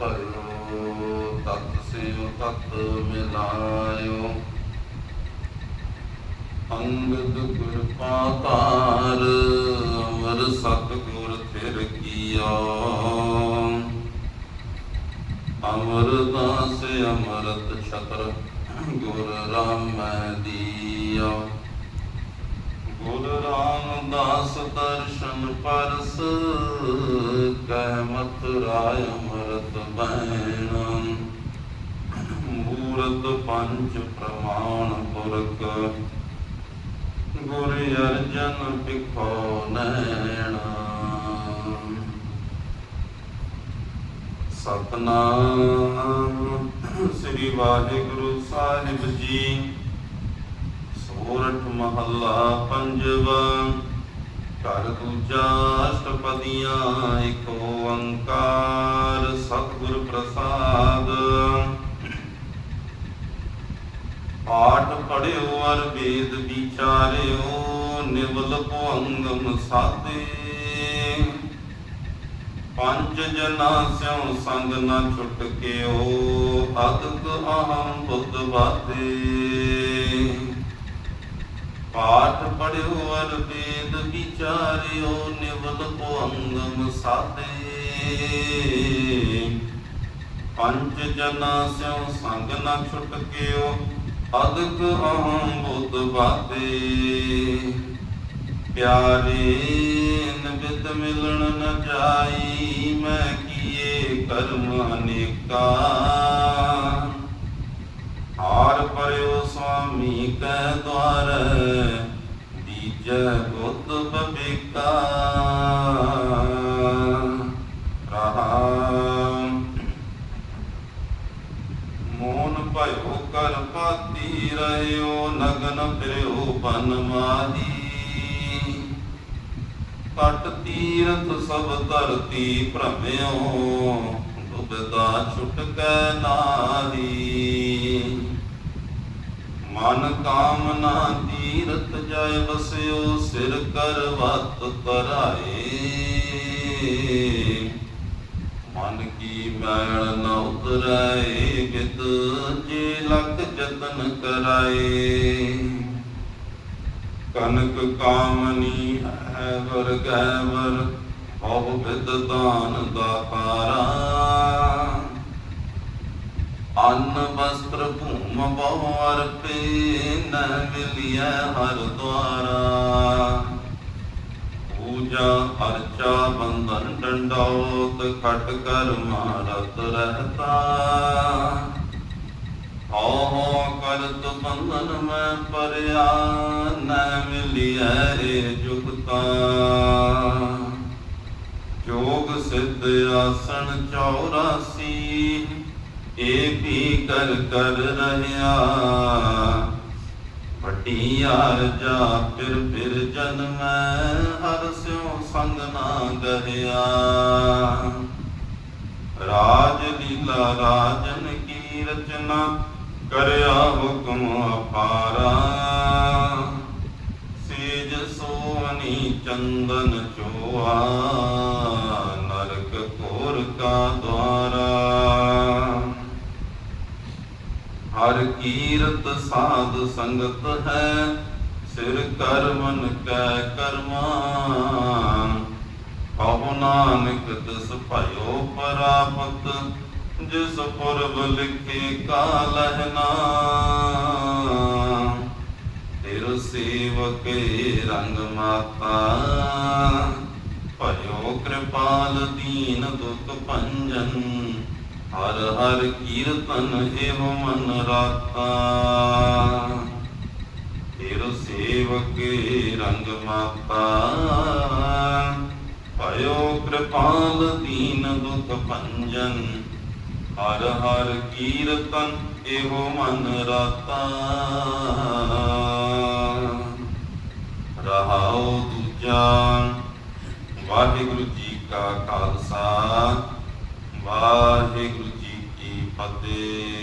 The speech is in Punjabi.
ਭਇਓ ਤਤ ਸਿਉ ਤਤ ਮਿਲਾਇਓ ਅੰਗਦ ਗੁਰ ਪਾਤਾਰ ਅਮਰ ਸਤਿਗੁਰ ਫਿਰ ਕੀਆ। ਅਮਰਦਾਸ ਅਮਰਤ ਛਤਰ ਗੁਰ ਰਾਮ ਦੀਆ ਗੁਰ ਰਾਮਦਾਸ ਦਰਸ਼ਨ ਪਰਸ, ਕਹਿ ਮਤ ਰਾਇ ਅਮਰਤ ਮੂਰਤ ਪੰਜ ਪ੍ਰਮਾਣ ਪੁਰਖ। ਗੁਰ ਅਰਜਨ ਪਿਖੋ ਨੈਣਾ। ਸਤਨਾਮ ਸ੍ਰੀ ਵਾਹਿਗੁਰੂ ਸਾਹਿਬ ਜੀ। ਸੋਰਠ ਮਹੱਲਾ ਪੰਜਵਾ। ਘਰ ਦੂਜਾ ਅਸ਼ਟਪਦੀਆਂ ਏਕ ਓੰਕਾਰ। ਪੜਿਓ ਅਰ ਵੇਦ ਵਿਚਾਰਿਓ, ਨਿਵਲ ਭਵੰਗਮ ਸਾਦੇ ਪੰਜ ਜਨਾ ਸਿਉ ਸੰਗ ਨ ਛੁਟ ਕਿਓ ਅਦਕ ਅਹੰ ਬੁੱਧ ਬਾਤੇ ਪਾਠ ਪੜਿਓ ਅਰ ਵੇਦ ਵਿਚਾਰਿਓ, ਨਿਵਲ ਭਵੰਗਮ ਸਾਦੇ ਪੰਜ ਜਨਾ ਸਿਉ ਸੰਗ ਨ ਛੁਟ ਕਿਓ ਅਦਕ ਅਹੰ ਬੁੱਧ ਬਾਤੇ ਪਿਆਰੇ ਨਿਬਿਤ ਮਿਲਣ ਨ ਜਾਈ, ਮੈਂ ਕੀਏ ਕਰਮ ਅਨੇਕਾ। ਹਾਰ ਪਰਿਓ ਸੁਆਮੀ ਕੈ ਦਵਾਰ ਦੀਜੈ ਬੁੱਧ ਬਬੇਕਾ। ਮੋਨ ਭਇਓ ਕਰ ਪਾਤੀ ਰਹਿਓ, ਨਗਨ ਫਿਰਿਓ ਬਨ ਮਾਹੀ। ਤਟ ਤੀਰਥ ਸਭ ਧਰਤੀ ਭ੍ਰਮਿਓ ਦੁਬਦਾ ਛੁਟਕੈ ਨਾਹੀ। ਮਨ ਕਾਮਨਾ ਤੀਰਥ ਜੈ ਵਸਿਓ, ਸਿਰ ਕਰ ਵਤ ਕਰਾਏ ਮਨ ਕੀ ਮੈਲ ਨ ਉਤਰੈ ਬਿਦ ਜੇ ਲਖ ਜਤਨ ਕਰਾਏ ਕਨਕ ਕਾਮਨੀ ਹੈ ਵਰ ਗੈ ਵਰ ਬਹੁ ਬਿਦ ਦਾਨ ਦਾਤਾਰਾ ਅੰਨ ਵਸਤਰ ਭੂਮ ਬਹੁ ਅਰਪੇ, ਨ ਮਿਲਿਐ ਹਰ ਦੁਆਰਾ ਪੂਜਾ ਅਰਚਾ ਬੰਧਨ, ਡੰਡੌਤ, ਖਟ ਕਰ ਮਾਰਤ ਰਹਤਾ। ਹੋ ਹੋ ਕਰਤ ਬੰਧਨ ਮੈਂ ਪਰਿਆ, ਨ ਮਿਲਿਐ ਏ ਜੁਗਤਾ। ਜੋਗ ਸਿੱਧ ਆਸਣ 84 ਏ ਵੀ ਕਰ ਕਰ ਰਹਾ ਵੱਡੀ ਅਰਜਾ ਫਿਰ ਫਿਰ ਜਨਮੈ ਹਰ ਸਿਉ ਸੰਗ ਨਾ ਗਹਿਆ ਰਾਜ ਲੀਲਾ ਰਾਜਨ ਕੀ ਰਚਨਾ ਕਰਿਆ ਹੁਕਮ ਅਪਾਰਾ। ਸੇਜ ਸੋਨੀ ਚੰਦਨ ਚੋਆ ਨਰਕ ਕੋਰ ਕਾ ਦਵਾਰਾ ਹਰ ਕੀਰਤ ਸਾਧ ਸੰਗਤ ਹੈ, ਸਿਰ ਕਰਮਨ ਕੈ ਕਰਮਾ ਕਹੋ ਨਾਨਕ ਤਿਸ ਭਇਓ ਪਰਾਪਤ, ਜਿਸ ਪੁਰਬ ਲਿਖੇ ਕਾਲਹਨਾ ਤੇਰ ਸੇਵਕੇ ਰੰਗ ਮਾਤਾ, ਭਇਓ ਕਿਰਪਾਲ ਦੀਨ ਦੁਖ ਭੰਜਨ। ਹਰ ਹਰ ਕੀਰਤਨ ਏਵ ਮਨ ਰਾਤਾ ਤੇਰੋ ਸੇਵਕੇ ਰੰਗ ਮਾਤਾ ਭਇਓ ਕਿਰਪਾਲ ਦੀਨ ਦੁਖ ਭੰਜਨ। ਹਰ ਹਰ ਕੀਰਤਨ ਏਵੋ ਮਨ ਰਾਤਾ ਰਹਾਉ ਦੂਜਾ। ਵਾਹਿਗੁਰੂ ਜੀ ਕਾ ਖਾਲਸਾ। ਵਾਹਿਗੁਰੂ ਜੀ ਕੀ ਫਤਿਹ।